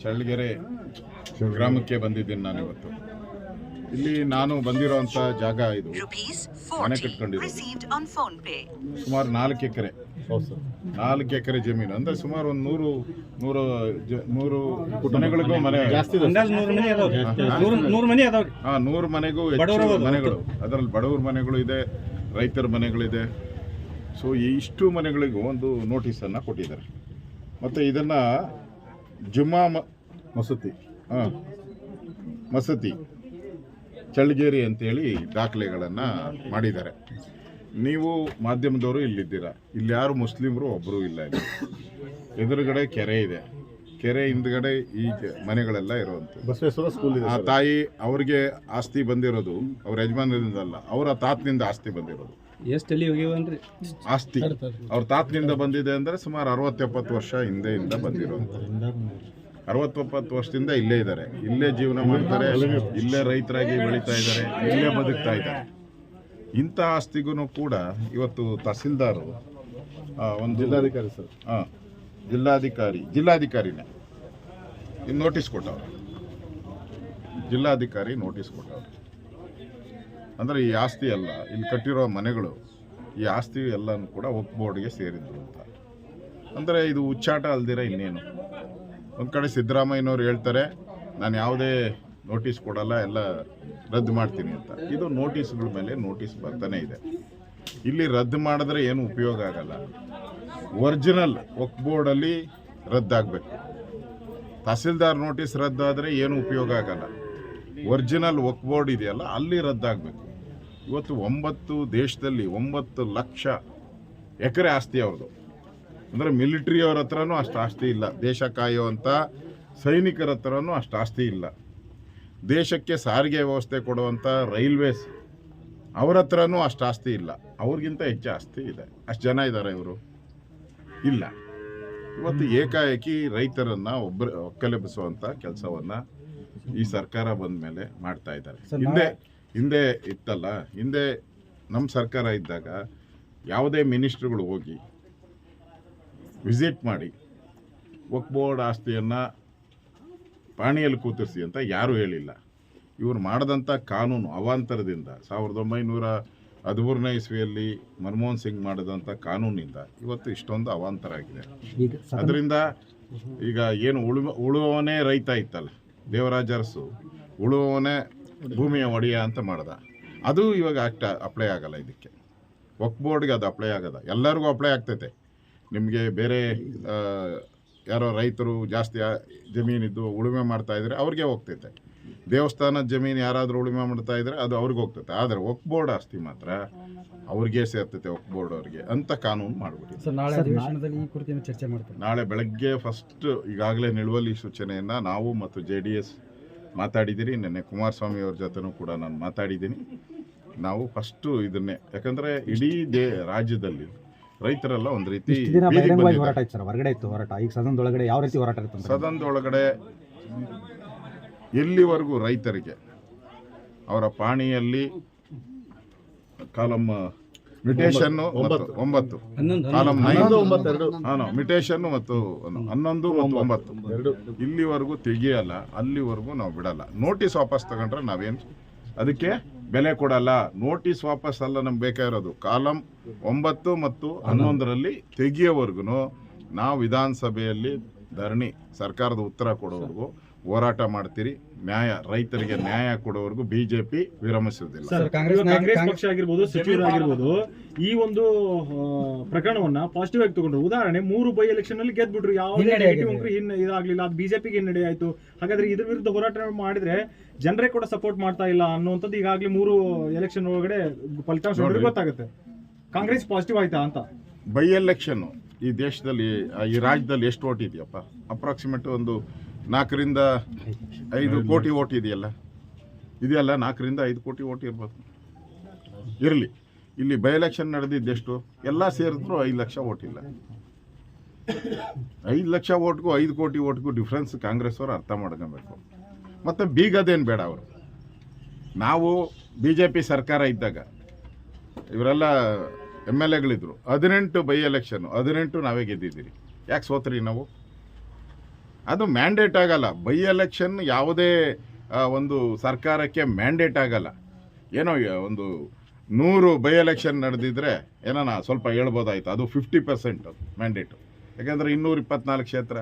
ಚಳ್ಳಗೆರೆ ಗ್ರಾಮಕ್ಕೆ ಬಂದಿದ್ದೀನಿ ನಾನು ಇವತ್ತು. ಇಲ್ಲಿ ನಾನು ಬಂದಿರೋಂಥ ಜಾಗ ಇದು. ಮನೆ 40 ಕಟ್ಕೊಂಡಿರೋದು. received on phone pay. ಸುಮಾರು ನಾಲ್ಕು ಎಕರೆ. ನಾಲ್ಕು ಎಕರೆ ಜಮೀನು. ಅಂದ್ರೆ ಸುಮಾರು ಒಂದು ನೂರು ನೂರು ಜ- ನೂರು ಮನೆಗಳಿಗೂ ಮನೆ. ಹಾ? ನೂರು ಮನೆಗೂ ಬಡವರು ಹೆಚ್ಚು ಮನೆಗಳು. ಅದರಲ್ಲಿ ಬಡವ್ರ ಮನೆಗಳು ಇದೆ ರೈತರ ಮನೆಗಳಿದೆ. ಸೊ ಇಷ್ಟು ಮನೆಗಳಿಗೂ ಒಂದು ನೋಟಿಸನ್ನು ಕೊಟ್ಟಿದ್ದಾರೆ. ಮತ್ತು ಇದನ್ನು ಜುಮ್ಮಾ ಮ ಮಸೂತಿ. ಹಾಂ. ಮಸತಿ. ಚಳ್ಳಗೇರಿ ಅಂತೇಳಿ ದಾಖಲೆಗಳನ್ನು ಮಾಡಿದ್ದಾರೆ. ನೀವು ಮಾಧ್ಯಮದವರು ಇಲ್ಲಿದ್ದೀರಾ? ಇಲ್ಲಿ ಯಾರು ಮುಸ್ಲಿಮರು ಒಬ್ಬರೂ ಇಲ್ಲ ಇಲ್ಲಿ. ಎದುರುಗಡೆ ಕೆರೆ ಇದೆ. ಕೆರೆ ಹಿಂದ್ಗಡೆ ಈ ಮನೆಗಳೆಲ್ಲ ಇರುವಂಥದ್ದು ಬಸವೇಶ್ವರ ಸ್ಕೂಲ್ ಇದೆ ಆ ತಾಯಿ ಅವ್ರಿಗೆ ಆಸ್ತಿ ಬಂದಿರೋದು ಅವ್ರ ಯಜಮಾನರಿಂದಲ್ಲ ಅವರ ತಾತನಿಂದ ಆಸ್ತಿ ಬಂದಿರೋದು. ಎಷ್ಟು ತಲೆ ಹೋಗ್ಯವನ್ರಿ ಆಸ್ತಿ. ಅವ್ರ ತಾತನಿಂದ ಬಂದಿದೆ ಅಂದರೆ ಸುಮಾರು ಅರವತ್ತೆಪ್ಪತ್ತು ವರ್ಷ ಹಿಂದೆಯಿಂದ ಬಂದಿರೋದು. ಅರವತ್ತೊಪ್ಪತ್ತು ವರ್ಷದಿಂದ ಇಲ್ಲೇ ಇದ್ದಾರೆ. ಇಲ್ಲೇ ಜೀವನ ಮಾಡ್ತಾರೆ ಇಲ್ಲೇ ರೈತರಾಗಿ ಬೆಳೀತಾ ಇದ್ದಾರೆ ಇಲ್ಲೇ ಬದುಕ್ತಾ ಇದ್ದಾರೆ. ಇಂಥ ಆಸ್ತಿಗೂ ಕೂಡ ಇವತ್ತು ತಹಸೀಲ್ದಾರು ಆ, ಒಂದು ಜಿಲ್ಲಾಧಿಕಾರಿ ಸರ್. ಹಾಂ ಜಿಲ್ಲಾಧಿಕಾರಿ ಜಿಲ್ಲಾಧಿಕಾರಿನೇ. ನೋಟಿಸ್ ಕೊಟ್ಟವ್ರು. ಜಿಲ್ಲಾಧಿಕಾರಿ ನೋಟಿಸ್ ಕೊಟ್ಟವ್ರು. ಅಂದರೆ ಈ ಆಸ್ತಿ ಅಲ್ಲ, ಇಲ್ಲಿ ಕಟ್ಟಿರೋ ಮನೆಗಳು, ಈ ಆಸ್ತಿ ಎಲ್ಲನೂ ಕೂಡ ಒಕ್ ಬೋರ್ಡ್ಗೆ ಸೇರಿದ್ದು ಅಂತ. ಅಂದರೆ ಇದು ಉಚ್ಚಾಟ ಅಲ್ದಿರ ಇನ್ನೇನು. ಒಂದು ಕಡೆ ಸಿದ್ದರಾಮಯ್ಯನವ್ರು ಹೇಳ್ತಾರೆ, ನಾನು ಯಾವುದೇ ನೋಟಿಸ್ ಕೊಡಲ್ಲ, ಎಲ್ಲ ರದ್ದು ಮಾಡ್ತೀನಿ ಅಂತ. ಇದು ನೋಟಿಸ್ಗಳ ಮೇಲೆ ನೋಟಿಸ್ ಬರ್ತಾನೆ ಇದೆ. ಇಲ್ಲಿ ರದ್ದು ಮಾಡಿದ್ರೆ ಏನು ಉಪಯೋಗ ಆಗಲ್ಲ. ಒರಿಜಿನಲ್ ವಕ್ ಬೋರ್ಡಲ್ಲಿ ರದ್ದಾಗಬೇಕು. ತಹಸೀಲ್ದಾರ್ ನೋಟಿಸ್ ರದ್ದಾದರೆ ಏನು ಉಪಯೋಗ ಆಗಲ್ಲ. ಒರಿಜಿನಲ್ ವಕ್ ಬೋರ್ಡ್ ಇದೆಯಲ್ಲ, ಅಲ್ಲಿ ರದ್ದಾಗಬೇಕು. ಇವತ್ತು ಒಂಬತ್ತು ದೇಶದಲ್ಲಿ ಒಂಬತ್ತು ಲಕ್ಷ ಎಕರೆ ಆಸ್ತಿ ಅವ್ರದ್ದು. ಅಂದರೆ ಮಿಲಿಟ್ರಿಯವ್ರ ಹತ್ರನೂ ಅಷ್ಟು ಆಸ್ತಿ ಇಲ್ಲ. ದೇಶ ಕಾಯುವಂಥ ಸೈನಿಕರ ಹತ್ರನೂ ಅಷ್ಟು ಆಸ್ತಿ ಇಲ್ಲ. ದೇಶಕ್ಕೆ ಸಾರಿಗೆ ವ್ಯವಸ್ಥೆ ಕೊಡುವಂಥ ರೈಲ್ವೇಸ್ ಅವ್ರ ಹತ್ರನೂ ಅಷ್ಟು ಆಸ್ತಿ ಇಲ್ಲ. ಅವ್ರಿಗಿಂತ ಹೆಚ್ಚು ಆಸ್ತಿ ಇದೆ. ಅಷ್ಟು ಜನ ಇದ್ದಾರೆ ಇವರು. ಇಲ್ಲ. ಇವತ್ತು ಏಕಾಏಕಿ ರೈತರನ್ನು ಒಬ್ಬರು ಒಕ್ಕಲೆಬ್ಬಿಸುವಂಥ ಕೆಲಸವನ್ನ ಈ ಸರ್ಕಾರ ಬಂದ ಮೇಲೆ ಮಾಡ್ತಾ ಇದ್ದಾರೆ. ಹಿಂದೆ ಹಿಂದೆ ಇತ್ತಲ್ಲ ಹಿಂದೆ ನಮ್ಮ ಸರ್ಕಾರ ಇದ್ದಾಗ ಯಾವುದೇ ಮಿನಿಸ್ಟ್ರುಗಳು ಹೋಗಿ ವಿಸಿಟ್ ಮಾಡಿ ವಕ್ ಬೋರ್ಡ್ ಆಸ್ತಿಯನ್ನು ಪಾಣಿಯಲ್ಲಿ ಕೂತಿರ್ಸಿ ಅಂತ ಯಾರೂ ಹೇಳಿಲ್ಲ. ಇವರು ಮಾಡಿದಂಥ ಕಾನೂನು ಅವಾಂತರದಿಂದ ಸಾವಿರದ ಒಂಬೈನೂರ ಹದಿಮೂರನೇ ಇಸ್ವಿಯಲ್ಲಿ ಮನಮೋಹನ್ ಸಿಂಗ್ ಮಾಡಿದಂಥ ಕಾನೂನಿಂದ ಇವತ್ತು ಇಷ್ಟೊಂದು ಅವಾಂತರ ಆಗಿದೆ. ಅದರಿಂದ ಈಗ ಏನು ಉಳುವ ಉಳುವವನೇ ರೈತ ಇತ್ತಲ್ಲ. ದೇವರಾಜ ಅರಸು ಉಳುವವನೇ ಭೂಮಿಯ ಒಡೆಯ ಅಂತ ಮಾಡ್ದ. ಅದು ಇವಾಗ ಆಕ್ಟ ಅಪ್ಲೈ ಆಗಲ್ಲ ಇದಕ್ಕೆ. ವಕ್ ಬೋರ್ಡ್ಗೆ ಅದು ಅಪ್ಲೈ ಆಗದ ಎಲ್ಲರಿಗೂ ಅಪ್ಲೈ ಆಗ್ತೈತೆ. ನಿಮಗೆ ಬೇರೆ ಯಾರೋ ರೈತರು ಜಾಸ್ತಿ ಜಮೀನಿದ್ದು ಉಳುಮೆ ಮಾಡ್ತಾ ಇದ್ರೆ ಅವ್ರಿಗೆ ಹೋಗ್ತೈತೆ. ದೇವಸ್ಥಾನದ ಜಮೀನು ಯಾರಾದರೂ ಉಳುಮೆ ಮಾಡ್ತಾ ಇದ್ರೆ ಅದು ಅವ್ರಿಗೆ ಹೋಗ್ತೈತೆ. ಆದರೆ ವಕ್ ಬೋರ್ಡ್ ಆಸ್ತಿ ಮಾತ್ರ ಅವ್ರಿಗೆ ಸೇರ್ತೈತೆ ವಕ್ ಬೋರ್ಡ್ ಅವ್ರಿಗೆ ಅಂತ ಕಾನೂನು ಮಾಡ್ಬಿಟ್ಟಿದೆ. ಸರ್ ನಾಳೆ ಅಧಿವೇಶನದಲ್ಲಿ ಈ ಕುರಿತು ಚರ್ಚೆ ಮಾಡ್ತಾರೆ? ನಾಳೆ ಬೆಳಗ್ಗೆ ಫಸ್ಟ್ ಈಗಾಗಲೇ ನಿಲುವಳಿ ಸೂಚನೆಯನ್ನು ನಾವು ಮತ್ತು ಜೆ ಡಿ ಎಸ್ ಮಾತಾಡಿದ್ದೀರಿ ನಿನ್ನೆ ಕುಮಾರಸ್ವಾಮಿ ಅವ್ರ ಜೊತೆನೂ ಕೂಡ ನಾನು ಮಾತಾಡಿದ್ದೀನಿ. ನಾವು ಫಸ್ಟು ಇದನ್ನೇ ಯಾಕಂದರೆ ಇಡೀ ದೇ ರಾಜ್ಯದಲ್ಲಿ ರೈತರೆಲ್ಲ ಒಂದು ರೀತಿ ಬೀದಿಗೆ ಹೋರಾಟ ಇತ್ತು ಸರ್ ಹೊರಗಡೆ ಇತ್ತು ಹೋರಾಟ. ಈಗ ಸದನದೊಳಗಡೆ ಯಾವ ರೀತಿ ಹೋರಾಟ ಇತ್ತು ಸದನದೊಳಗಡೆ ಎಲ್ಲಿವರೆಗೂ ರೈತರಿಗೆ ಅವರ ಪಾಣಿಯಲ್ಲಿ ಕಾಲಮ್ ಮಿಟೇಷನ್ ಒಂಬತ್ತು. ಒಂಬತ್ತು. ಹನ್ನೊಂದು ಕಾಲಮ್ ಹನ್ನೊಂದು ನೈನ್ ಮಿಟೇಷನ್ ಮತ್ತು ಹನ್ನೊಂದು ಮತ್ತು ಒಂಬತ್ತು ಇಲ್ಲಿವರೆಗೂ ತೆಗಿಯಲ್ಲ ಅಲ್ಲಿವರೆಗೂ ನಾವು ಬಿಡಲ್ಲ. ನೋಟಿಸ್ ವಾಪಸ್ ತಗೊಂಡ್ರೆ ನಾವೇನು ಅದಕ್ಕೆ ಬೆಲೆ ಕೊಡಲ್ಲ. ನೋಟಿಸ್ ವಾಪಸ್ ಅಲ್ಲ ನಮ್ಗೆ ಬೇಕಾಗಿರೋದು ಕಾಲಂ ಒಂಬತ್ತು ಮತ್ತು ಹನ್ನೊಂದರಲ್ಲಿ ತೆಗಿಯೋವರೆಗೂ ನಾವು ವಿಧಾನಸಭೆಯಲ್ಲಿ ಧರಣಿ ಸರ್ಕಾರದ ಉತ್ತರ ಕೊಡೋವರೆಗೂ ಹೋರಾಟ ಮಾಡ್ತೀರಿ ನ್ಯಾಯ ರೈತರಿಗೆ ನ್ಯಾಯ ಕೊಡೋವರೆಗೂ ಬಿಜೆಪಿ ವಿರಮಿಸುವುದಿಲ್ಲ. ಸರ್ ಕಾಂಗ್ರೆಸ್ ಪಕ್ಷ ಆಗಿರ್ಬೋದು ಸಚಿವರಾಗಿರ್ಬೋದು ಈ ಒಂದು ಪ್ರಕರಣವನ್ನ ಪಾಸಿಟಿವ್ ಆಗಿ ತಗೊಂಡ್ರು. ಉದಾಹರಣೆ ಮೂರು ಬೈ ಎಲೆಕ್ಷನ್ ಅಲ್ಲಿ ಗೆದ್ಬಿಟ್ರು. ಯಾವ ಹಿನ್ನ ಇದಾಗ್ಲಿಲ್ಲ. ಅದು ಬಿಜೆಪಿಗೆ ಹಿನ್ನಡೆ ಆಯ್ತು. ಹಾಗಾದ್ರೆ ಇದ್ರ ವಿರುದ್ಧ ಹೋರಾಟ ಮಾಡಿದ್ರೆ ಜನರೇ ಕೂಡ ಸಪೋರ್ಟ್ ಮಾಡ್ತಾ ಇಲ್ಲ ಅನ್ನುವಂಥದ್ದು ಈಗಾಗಲೇ ಮೂರು ಎಲೆಕ್ಷನ್ ಒಳಗಡೆ ಫಲಿತಾಂಶ. ಗೊತ್ತಾಗುತ್ತೆ. ಕಾಂಗ್ರೆಸ್ ಪಾಸಿಟಿವ್ ಆಯ್ತಾ ಅಂತ? ಬೈ ಎಲೆಕ್ಷನ್ ಈ ದೇಶದಲ್ಲಿ ಈ ರಾಜ್ಯದಲ್ಲಿ ಎಷ್ಟು ಓಟ್ ಇದೆಯಪ್ಪ? ಅಪ್ರಾಕ್ಸಿಮೇಟ್ ಒಂದು ನಾಲ್ಕರಿಂದ ಐದು ಕೋಟಿ ಓಟ್ ಇದೆಯಲ್ಲ? ಇದೆಯಲ್ಲ, ನಾಲ್ಕರಿಂದ ಐದು ಕೋಟಿ ಓಟ್ ಇರ್ಬೋದು. ಇರಲಿ. ಇಲ್ಲಿ ಬೈ ಎಲೆಕ್ಷನ್ ನಡೆದಿದ್ದೆಷ್ಟು? ಎಲ್ಲ ಸೇರಿದ್ರು ಐದು ಲಕ್ಷ ಓಟ್ ಇಲ್ಲ. ಐದು ಲಕ್ಷ ಓಟ್ಗೂ ಐದು ಕೋಟಿ ಓಟ್ಗೂ ಡಿಫ್ರೆನ್ಸ್ ಕಾಂಗ್ರೆಸ್ ಅವರು ಅರ್ಥ ಮಾಡ್ಕೊಬೇಕು. ಮತ್ತು ಬೀಗದೇನು ಬೇಡ ಅವರು. ನಾವು ಬಿ ಜೆ ಪಿ ಸರ್ಕಾರ ಇದ್ದಾಗ ಇವರೆಲ್ಲ ಎಂ ಎಲ್ ಎಗಳಿದ್ರು. ಹದಿನೆಂಟು ಬೈ ಎಲೆಕ್ಷನ್, ಹದಿನೆಂಟು ನಾವೇ ಗೆದ್ದಿದ್ದೀರಿ. ಯಾಕೆ ಸೋತ್ರಿ ನಾವು? ಅದು ಮ್ಯಾಂಡೇಟ್ ಆಗಲ್ಲ. ಬೈ ಎಲೆಕ್ಷನ್ ಯಾವುದೇ ಒಂದು ಸರ್ಕಾರಕ್ಕೆ ಮ್ಯಾಂಡೇಟ್ ಆಗಲ್ಲ. ಏನೋ ಒಂದು ನೂರು ಬೈ ಎಲೆಕ್ಷನ್ ನಡೆದಿದ್ರೆ ಏನೋ ಸ್ವಲ್ಪ ಹೇಳ್ಬೋದಾಯ್ತು. ಅದು ಫಿಫ್ಟಿ ಪರ್ಸೆಂಟ್ ಮ್ಯಾಂಡೇಟು ಯಾಕೆಂದ್ರೆ ಇನ್ನೂರ ಇಪ್ಪತ್ನಾಲ್ಕು ಕ್ಷೇತ್ರ.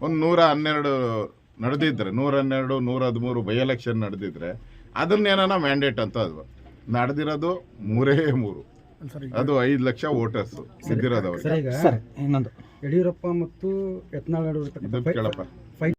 ಒಂದು ನೂರ ಹನ್ನೆರಡು ನಡೆದಿದ್ರೆ ನೂರ ಹನ್ನೆರಡು ನೂರ ಹದಿಮೂರು ಬೈ ಎಲೆಕ್ಷನ್ ನಡೆದಿದ್ರೆ ಅದನ್ನೇನ ಮ್ಯಾಂಡೇಟ್ ಅಂತ ಅದು. ನಡೆದಿರೋದು ಮೂರೇ ಮೂರು. ಅದು ಐದು ಲಕ್ಷ ವೋಟರ್ಸ್ ಇದ್ದಿರೋದು ಅವ್ರಿಗೆ. ಯಡಿಯೂರಪ್ಪ ಮತ್ತು ಯತ್ನಾಳ್ ನಡುವೆ ಇರ್ತಕ್ಕಂಥ ಇದನ್ನ ಕೇಳಪ್ಪ.